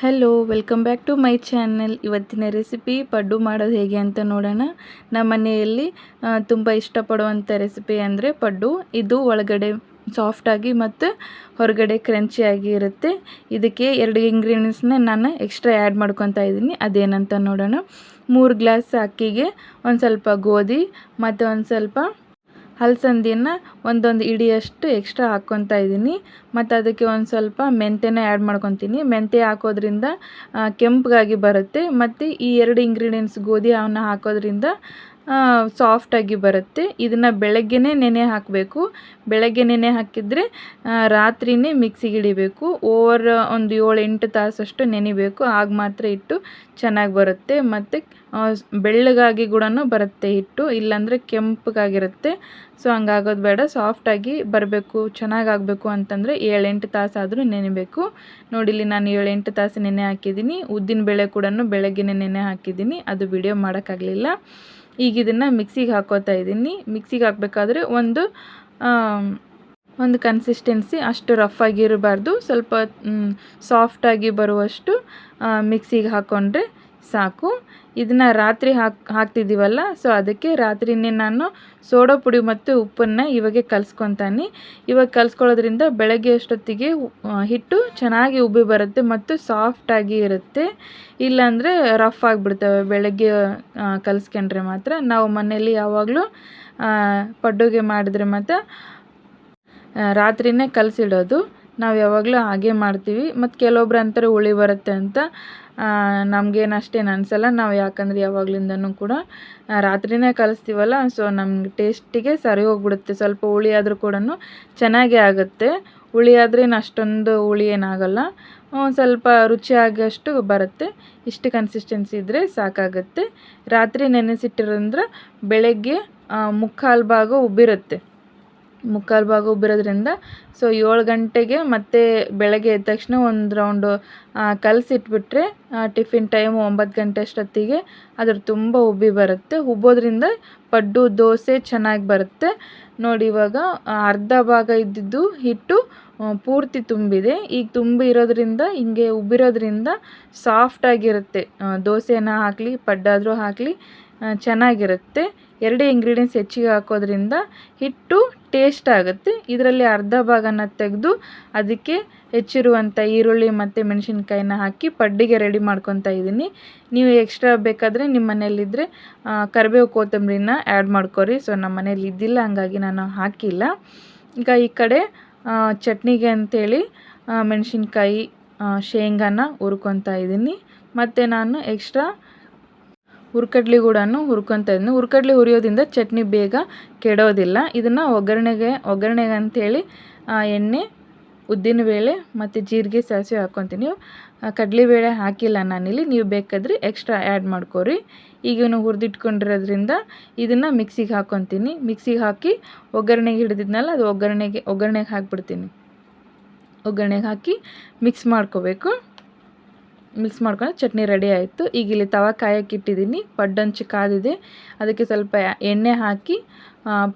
Hello welcome back to my channel ಇವತ್ತಿನ recipe paddu ಮಾಡೋದು ಹೇಗೆ ಅಂತ ನೋಡೋಣ. ನಮ್ಮ ಮನೆಯಲ್ಲಿ ತುಂಬ ಇಷ್ಟಪಡುವಂಥ ರೆಸಿಪಿ ಅಂದರೆ ಪಡ್ಡು. ಇದು ಒಳಗಡೆ ಸಾಫ್ಟಾಗಿ ಮತ್ತು ಹೊರಗಡೆ ಕ್ರಂಚಿಯಾಗಿ ಇರುತ್ತೆ. ಇದಕ್ಕೆ ಎರಡು ಇಂಗ್ರೀಡಿಯೆಂಟ್ಸ್ನ ನಾನು ಎಕ್ಸ್ಟ್ರಾ ಆ್ಯಡ್ ಮಾಡ್ಕೊತಾ ಇದ್ದೀನಿ. ಅದೇನಂತ ನೋಡೋಣ. ಮೂರು ಗ್ಲಾಸ್ ಅಕ್ಕಿಗೆ ಒಂದು ಸ್ವಲ್ಪ ಗೋಧಿ ಮತ್ತು ಒಂದು ಸ್ವಲ್ಪ ಹಲಸಂದಿಯನ್ನು ಒಂದೊಂದು ಇಡಿಯಷ್ಟು ಎಕ್ಸ್ಟ್ರಾ ಹಾಕ್ಕೊತಾ ಇದ್ದೀನಿ. ಮತ್ತು ಅದಕ್ಕೆ ಒಂದು ಸ್ವಲ್ಪ ಮೆಂತ್ಯನ ಆ್ಯಡ್ ಮಾಡ್ಕೊತೀನಿ. ಮೆಂತ್ಯ ಹಾಕೋದ್ರಿಂದ ಕೆಂಪಗಾಗಿ ಬರುತ್ತೆ. ಮತ್ತು ಈ ಎರಡು ಇಂಗ್ರೀಡಿಯೆಂಟ್ಸ್ ಗೋಧಿ ಅವನ್ನ ಹಾಕೋದ್ರಿಂದ ಸಾಫ್ಟಾಗಿ ಬರುತ್ತೆ. ಇದನ್ನು ಬೆಳಗ್ಗೆನೇ ನೆನೆ ಹಾಕಬೇಕು. ಬೆಳಗ್ಗೆ ನೆನೆ ಹಾಕಿದರೆ ರಾತ್ರಿನೇ ಮಿಕ್ಸಿಗೆ ಹಿಡಿಬೇಕು ಓವರ್ ಒಂದು ಏಳು ಎಂಟು ತಾಸಷ್ಟು ನೆನಿಬೇಕು. ಆಗ ಮಾತ್ರ ಇಟ್ಟು ಚೆನ್ನಾಗಿ ಬರುತ್ತೆ. ಮತ್ತು ಬೆಳ್ಳಗಾಗಿ ಕೂಡ ಬರುತ್ತೆ ಹಿಟ್ಟು. ಇಲ್ಲಾಂದರೆ ಕೆಂಪಗಾಗಿರುತ್ತೆ. ಸೊ ಹಂಗಾಗೋದು ಬೇಡ. ಸಾಫ್ಟಾಗಿ ಬರಬೇಕು ಚೆನ್ನಾಗಾಗಬೇಕು ಅಂತಂದರೆ ಏಳೆಂಟು ತಾಸಾದರೂ ನೆನೆಬೇಕು. ಇಲ್ಲಿ ನಾನು ಏಳೆಂಟು ತಾಸು ನೆನೆ ಹಾಕಿದ್ದೀನಿ. ಉದ್ದಿನ ಬೇಳೆ ಕೂಡ ಬೆಳಗ್ಗೆನೇ ನೆನೆ ಹಾಕಿದ್ದೀನಿ. ಅದು ವಿಡಿಯೋ ಮಾಡೋಕ್ಕಾಗಲಿಲ್ಲ. ಈಗ ಇದನ್ನು ಮಿಕ್ಸಿಗೆ ಹಾಕೋತಾ ಇದ್ದೀನಿ. ಮಿಕ್ಸಿಗೆ ಹಾಕಬೇಕಾದ್ರೆ ಒಂದು ಒಂದು ಕನ್ಸಿಸ್ಟೆನ್ಸಿ ಅಷ್ಟು ರಫ್ ಆಗಿರಬಾರ್ದು. ಸ್ವಲ್ಪ ಸಾಫ್ಟಾಗಿ ಬರುವಷ್ಟು ಮಿಕ್ಸಿಗೆ ಹಾಕ್ಕೊಂಡ್ರೆ ಸಾಕು. ಇದನ್ನು ರಾತ್ರಿ ಹಾಕಿ, ಹಾಕ್ತಿದ್ದೀವಲ್ಲ ಸೊ ಅದಕ್ಕೆ ರಾತ್ರಿನೇ ನಾನು ಸೋಡಾ ಪುಡಿ ಮತ್ತು ಉಪ್ಪನ್ನು ಇವಾಗೆ ಕಲಿಸ್ಕೊತಾನೆ. ಇವಾಗ ಕಲಿಸ್ಕೊಳ್ಳೋದ್ರಿಂದ ಬೆಳಗ್ಗೆ ಅಷ್ಟೊತ್ತಿಗೆ ಹಿಟ್ಟು ಚೆನ್ನಾಗಿ ಉಬ್ಬಿ ಬರುತ್ತೆ ಮತ್ತು ಸಾಫ್ಟಾಗಿ ಇರುತ್ತೆ. ಇಲ್ಲಾಂದರೆ ರಫ್ ಆಗಿಬಿಡ್ತವೆ ಬೆಳಗ್ಗೆ ಕಲಿಸ್ಕೊಂಡ್ರೆ ಮಾತ್ರ. ನಾವು ಮನೆಯಲ್ಲಿ ಯಾವಾಗಲೂ ಪಡ್ಡುಗೆ ಮಾಡಿದ್ರೆ ಮತ್ತು ರಾತ್ರಿನೇ ಕಲಸಿಡೋದು. ನಾವು ಯಾವಾಗಲೂ ಹಾಗೆ ಮಾಡ್ತೀವಿ. ಮತ್ತು ಕೆಲವೊಬ್ರು ಅಂತಾರೆ ಹುಳಿ ಬರುತ್ತೆ ಅಂತ. ನಮಗೇನು ಅಷ್ಟೇನು ಅನಿಸಲ್ಲ ನಾವು ಯಾಕಂದರೆ ಯಾವಾಗಲಿಂದನೂ ಕೂಡ ರಾತ್ರಿನೇ ಕಲಿಸ್ತೀವಲ್ಲ ಸೊ ನಮ್ಗೆ ಟೇಸ್ಟಿಗೆ ಸರಿ ಹೋಗ್ಬಿಡುತ್ತೆ. ಸ್ವಲ್ಪ ಹುಳಿ ಆದರೂ ಕೂಡ ಚೆನ್ನಾಗೇ ಆಗುತ್ತೆ. ಹುಳಿ ಆದ್ರೇನು ಅಷ್ಟೊಂದು ಹುಳಿ ಏನಾಗಲ್ಲ. ಸ್ವಲ್ಪ ರುಚಿಯಾಗಷ್ಟು ಬರುತ್ತೆ. ಇಷ್ಟು ಕನ್ಸಿಸ್ಟೆನ್ಸಿ ಇದ್ದರೆ ಸಾಕಾಗುತ್ತೆ. ರಾತ್ರಿ ನೆನೆಸಿಟ್ಟಿರಂದ್ರೆ ಬೆಳಗ್ಗೆ ಮುಕ್ಕಾಲು ಭಾಗ ಉಬ್ಬಿರುತ್ತೆ. ಮುಕ್ಕಾಲು ಭಾಗ ಉಬ್ಬಿರೋದ್ರಿಂದ ಸೊ ಏಳು ಗಂಟೆಗೆ ಮತ್ತೆ ಬೆಳಗ್ಗೆ ಎದ್ದ ತಕ್ಷಣ ಒಂದು ರೌಂಡು ಕಲಸಿಟ್ಬಿಟ್ರೆ ಟಿಫಿನ್ ಟೈಮು ಒಂಬತ್ತು ಗಂಟೆ ಅಷ್ಟೊತ್ತಿಗೆ ಅದ್ರ ತುಂಬ ಉಬ್ಬಿ ಬರುತ್ತೆ. ಉಬ್ಬೋದ್ರಿಂದ ಪಡ್ಡು, ದೋಸೆ ಚೆನ್ನಾಗಿ ಬರುತ್ತೆ. ನೋಡಿ ಇವಾಗ ಅರ್ಧ ಭಾಗ ಇದ್ದಿದ್ದು ಹಿಟ್ಟು ಪೂರ್ತಿ ತುಂಬಿದೆ. ಈಗ ತುಂಬಿ ಇರೋದ್ರಿಂದ ಹಿಂಗೆ ಉಬ್ಬಿರೋದ್ರಿಂದ ಸಾಫ್ಟಾಗಿರುತ್ತೆ ದೋಸೆನ ಹಾಕಲಿ, ಪಡ್ಡಾದರೂ ಹಾಕಲಿ ಚೆನ್ನಾಗಿರುತ್ತೆ. ಎರಡೇ ಇಂಗ್ರೀಡಿಯೆಂಟ್ಸ್ ಹೆಚ್ಚಿಗೆ ಹಾಕೋದ್ರಿಂದ ಹಿಟ್ಟು ಟೇಸ್ಟ್ ಆಗುತ್ತೆ. ಇದರಲ್ಲಿ ಅರ್ಧ ಭಾಗನ ತೆಗೆದು, ಅದಕ್ಕೆ ಹೆಚ್ಚಿರುವಂಥ ಈರುಳ್ಳಿ ಮತ್ತು ಮೆಣಸಿನ್ಕಾಯಿನ ಹಾಕಿ ಪಡ್ಡಿಗೆ ರೆಡಿ ಮಾಡ್ಕೊತಾ ಇದ್ದೀನಿ. ನೀವು ಎಕ್ಸ್ಟ್ರಾ ಬೇಕಾದರೆ ನಿಮ್ಮ ಮನೇಲಿದ್ದರೆ ಕರಿಬೇವು ಕೊತ್ತಂಬರಿನ ಆ್ಯಡ್ ಮಾಡ್ಕೊರಿ. ಸೊ ನಮ್ಮ ಮನೇಲಿ ಇದ್ದಿಲ್ಲ, ಹಂಗಾಗಿ ನಾನು ಹಾಕಿಲ್ಲ. ಈಗ ಈ ಕಡೆ ಚಟ್ನಿಗೆ ಅಂಥೇಳಿ ಮೆಣಸಿನ್ಕಾಯಿ ಶೇಂಗಾನ ಹುರ್ಕೊತಾ ಇದ್ದೀನಿ. ಮತ್ತು ನಾನು ಎಕ್ಸ್ಟ್ರಾ ಹುರ್ಕಡ್ಲಿ ಕೂಡ ಹುರ್ಕೊತಾ ಇದ್ದೀನಿ. ಹುರ್ಕಡ್ಲಿ ಹುರಿಯೋದ್ರಿಂದ ಚಟ್ನಿ ಬೇಗ ಕೆಡೋದಿಲ್ಲ. ಇದನ್ನು ಒಗ್ಗರಣೆಗೆ ಒಗ್ಗರಣೆಗೆ ಅಂಥೇಳಿ ಎಣ್ಣೆ ಉದ್ದಿನಬೇಳೆ ಮತ್ತು ಜೀರಿಗೆ ಸಾಸಿವೆ ಹಾಕ್ಕೊತೀನಿ ಕಡಲೆಬೇಳೆ ಹಾಕಿಲ್ಲ ನಾನಿಲ್ಲಿ. ನೀವು ಬೇಕಾದರೆ ಎಕ್ಸ್ಟ್ರಾ ಆ್ಯಡ್ ಮಾಡ್ಕೊರಿ. ಈಗ ಹುರಿದಿಟ್ಕೊಂಡಿರೋದ್ರಿಂದ ಇದನ್ನು ಮಿಕ್ಸಿಗೆ ಹಾಕ್ಕೊತೀನಿ ಮಿಕ್ಸಿಗೆ ಹಾಕಿ ಒಗ್ಗರಣೆಗೆ ಹಿಡಿದಿದ್ನಲ್ಲ, ಅದು ಒಗ್ಗರಣೆಗೆ ಒಗ್ಗರಣೆಗೆ ಹಾಕಿಬಿಡ್ತೀನಿ. ಒಗ್ಗರಣೆಗೆ ಹಾಕಿ ಮಿಕ್ಸ್ ಮಾಡ್ಕೋಬೇಕು. ಮಿಕ್ಸ್ ಮಾಡ್ಕೊಂಡು ಚಟ್ನಿ ರೆಡಿ ಆಯಿತು. ಈಗ ಇಲ್ಲಿ ತವ ಕಾಯಕ್ಕೆ ಇಟ್ಟಿದ್ದೀನಿ. ಪಡ್ಡಂಚು ಕಾದಿದೆ. ಅದಕ್ಕೆ ಸ್ವಲ್ಪ ಎಣ್ಣೆ ಹಾಕಿ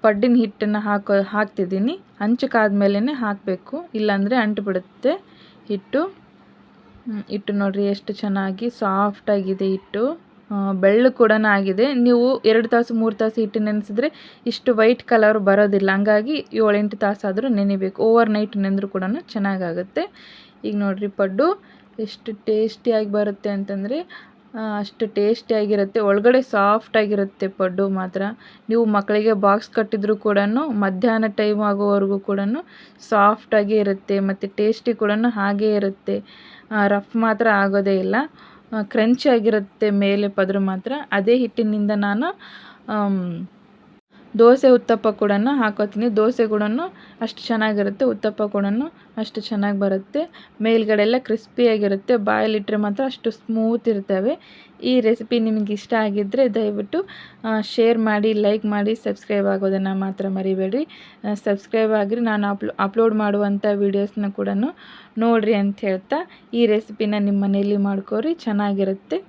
ಪಡ್ಡಿನ ಹಿಟ್ಟನ್ನು ಹಾಕೋ, ಹಾಕ್ತಿದ್ದೀನಿ. ಹಂಚು ಕಾದ್ಮೇಲೆ ಹಾಕಬೇಕು. ಇಲ್ಲಾಂದರೆ ಅಂಟು ಬಿಡುತ್ತೆ ಹಿಟ್ಟು ಹಿಟ್ಟು ನೋಡಿರಿ ಎಷ್ಟು ಚೆನ್ನಾಗಿ ಸಾಫ್ಟಾಗಿದೆ ಹಿಟ್ಟು. ಬೆಳ್ಳು ಕೂಡ ಆಗಿದೆ. ನೀವು ಎರಡು ತಾಸು, ಮೂರು ತಾಸು ಹಿಟ್ಟು ನೆನೆಸಿದ್ರೆ ಇಷ್ಟು ವೈಟ್ ಕಲರ್ ಬರೋದಿಲ್ಲ. ಹಂಗಾಗಿ ಏಳೆಂಟು ತಾಸಾದರೂ ನೆನಿಬೇಕು. ಓವರ್ ನೈಟ್ ನೆಂದರೂ ಕೂಡ ಚೆನ್ನಾಗಾಗುತ್ತೆ. ಈಗ ನೋಡಿರಿ ಪಡ್ಡು. ಎಷ್ಟು ಟೇಸ್ಟಿಯಾಗಿ ಬರುತ್ತೆ ಅಂತಂದರೆ ಅಷ್ಟು ಟೇಸ್ಟಿಯಾಗಿರುತ್ತೆ. ಒಳಗಡೆ ಸಾಫ್ಟಾಗಿರುತ್ತೆ ಪಡ್ಡು ಮಾತ್ರ. ನೀವು ಮಕ್ಕಳಿಗೆ ಬಾಕ್ಸ್ ಕಟ್ಟಿದರೂ ಕೂಡ ಮಧ್ಯಾಹ್ನ ಟೈಮ್ ಆಗೋವರೆಗೂ ಕೂಡ ಸಾಫ್ಟಾಗೇ ಇರುತ್ತೆ, ಮತ್ತು ಟೇಸ್ಟಿ ಕೂಡ ಹಾಗೇ ಇರುತ್ತೆ. ರಫ್ ಮಾತ್ರ ಆಗೋದೇ ಇಲ್ಲ. ಕ್ರಂಚಿಯಾಗಿರುತ್ತೆ ಮೇಲೆ ಪದರು ಮಾತ್ರ. ಅದೇ ಹಿಟ್ಟಿನಿಂದ ನಾನು ದೋಸೆ ಉತ್ತಪ್ಪ ಕೂಡ ಹಾಕೋತೀನಿ. ದೋಸೆ ಕೂಡ ಅಷ್ಟು ಚೆನ್ನಾಗಿರುತ್ತೆ. ಉತ್ತಪ್ಪ ಕೂಡ ಅಷ್ಟು ಚೆನ್ನಾಗಿ ಬರುತ್ತೆ. ಮೇಲ್ಗಡೆ ಎಲ್ಲ ಕ್ರಿಸ್ಪಿಯಾಗಿರುತ್ತೆ ಬಾಯಲ್ಲಿಟ್ಟರೆ ಮಾತ್ರ ಅಷ್ಟು ಸ್ಮೂತ್ ಇರ್ತವೆ. ಈ ರೆಸಿಪಿ ನಿಮಗೆ ಇಷ್ಟ ಆಗಿದ್ದರೆ ದಯವಿಟ್ಟು ಶೇರ್ ಮಾಡಿ ಲೈಕ್ ಮಾಡಿ ಸಬ್ಸ್ಕ್ರೈಬ್ ಆಗೋದನ್ನು ಮಾತ್ರ ಮರಿಬೇಡಿ ಸಬ್ಸ್ಕ್ರೈಬ್ ಆಗಿರಿ. ನಾನು ಅಪ್ಲೋ ಅಪ್ಲೋಡ್ ಮಾಡುವಂಥ ವೀಡಿಯೋಸ್ನ ಕೂಡ ನೋಡಿರಿ ಅಂತ ಹೇಳ್ತಾ, ಈ ರೆಸಿಪಿನ ನಿಮ್ಮ ಮನೆಯಲ್ಲಿ ಮಾಡ್ಕೋರಿ. ಚೆನ್ನಾಗಿರುತ್ತೆ.